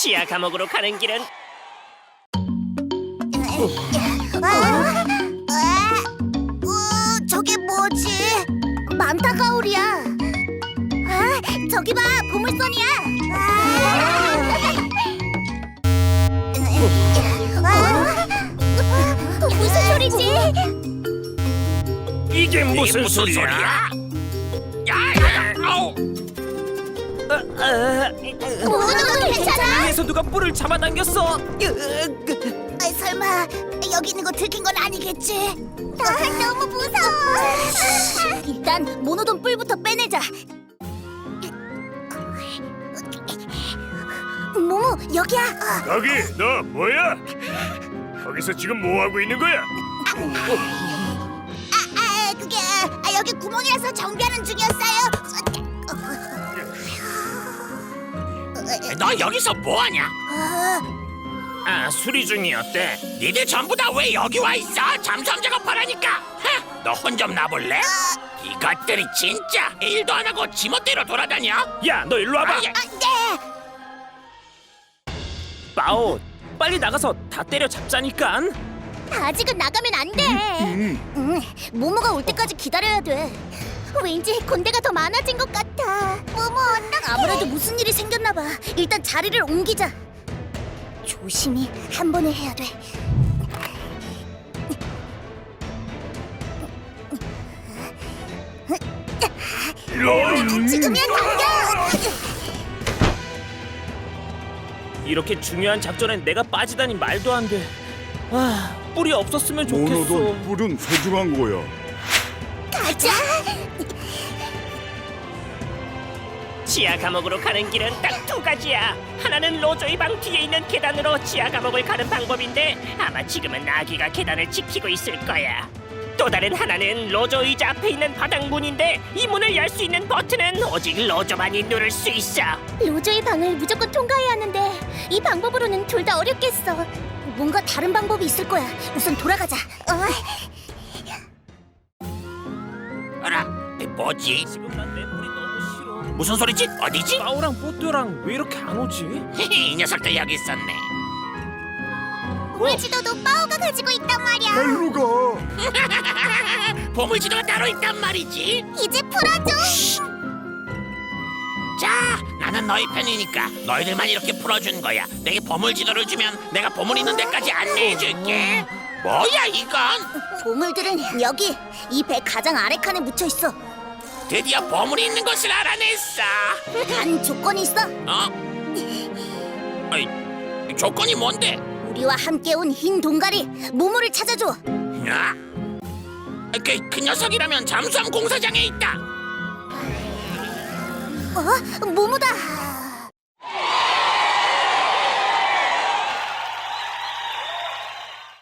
지하 감옥으로 가는 길은 아, 아, 어, 저게 뭐지? 맘타 가오리야. 아, 저기 봐, 보물선이야. 아, 무슨 소리지? 이게 무슨, 소리야? 야 야 야! 아우! 모두도 괜찮아? 위에서 누가 뿔을 잡아당겼어? 아, 설마 여기 있는 거 들킨 건 아니겠지? 아, 너무 무서워. 일단 모노돈 뿔부터 빼내자. 모모 여기야. 거기 너 뭐야? 거기서 지금 뭐 하고 있는 거야? 아, 아 그게 아, 여기 구멍이라서 정비하는 중이었어요. 너 여기서 뭐하냐? 어, 아 수리 중이었대. 니들 전부 다 왜 여기 와 있어? 잠수함 작업하라니까. 너혼좀 나볼래? 이것들이 진짜 일도 안 하고 지멋대로 돌아다녀? 야 너 일로 와봐. 아, 야, 아, 네. 빠오 빨리 나가서 다 때려 잡자니까. 아직은 나가면 안 돼. 응, 모모가 올 때까지 기다려야 돼. 왠지 군대가 더 많아진 것 같아. 모모 어떡해? 아무래도 무슨 일이 생겼나 봐. 일단 자리를 옮기자. 조심히 한 번에 해야 돼. 지금이야 당겨! 이렇게 중요한 작전엔 내가 빠지다니 말도 안 돼. 아 뿔이 없었으면 좋겠어. 모노돈 뿔은 소중한 거야. 가자. 지하 감옥으로 가는 길은 딱 두 가지야. 하나는 로조의 방 뒤에 있는 계단으로 지하 감옥을 가는 방법인데 아마 지금은 아기가 계단을 지키고 있을 거야. 또 다른 하나는 로조 의자 앞에 있는 바닥문인데 이 문을 열 수 있는 버튼은 오직 로조만이 누를 수 있어. 로저의 방을 무조건 통과해야 하는데 이 방법으로는 둘 다 어렵겠어. 뭔가 다른 방법이 있을 거야. 우선 돌아가자. 어? 어라, 뭐지? 지금 난내 뿔이 너무 싫어. 무슨 소리지? 어디지? 빠오랑 뽀또랑 왜 이렇게 안 오지? 이 녀석들 여기 있었네. 우지도도 빠오가 가지고 있단 말이야. 일로 가. 보물지도가 따로 있단 말이지. 이제 풀어줘. 자, 나는 너희 편이니까 너희들만 이렇게 풀어준 거야. 내게 보물지도를 주면 내가 보물 있는 데까지 안내해줄게. 뭐야 이건? 보물들은 여기 이 배 가장 아래 칸에 묻혀 있어. 드디어 보물이 있는 것을 알아냈어. 단 조건이 있어. 어? 아이, 조건이 뭔데? 우리와 함께 온 흰 동가리 모모를 찾아줘. 야? 그, 그 녀석이라면 잠수함 공사장에 있다. 어? 모모다.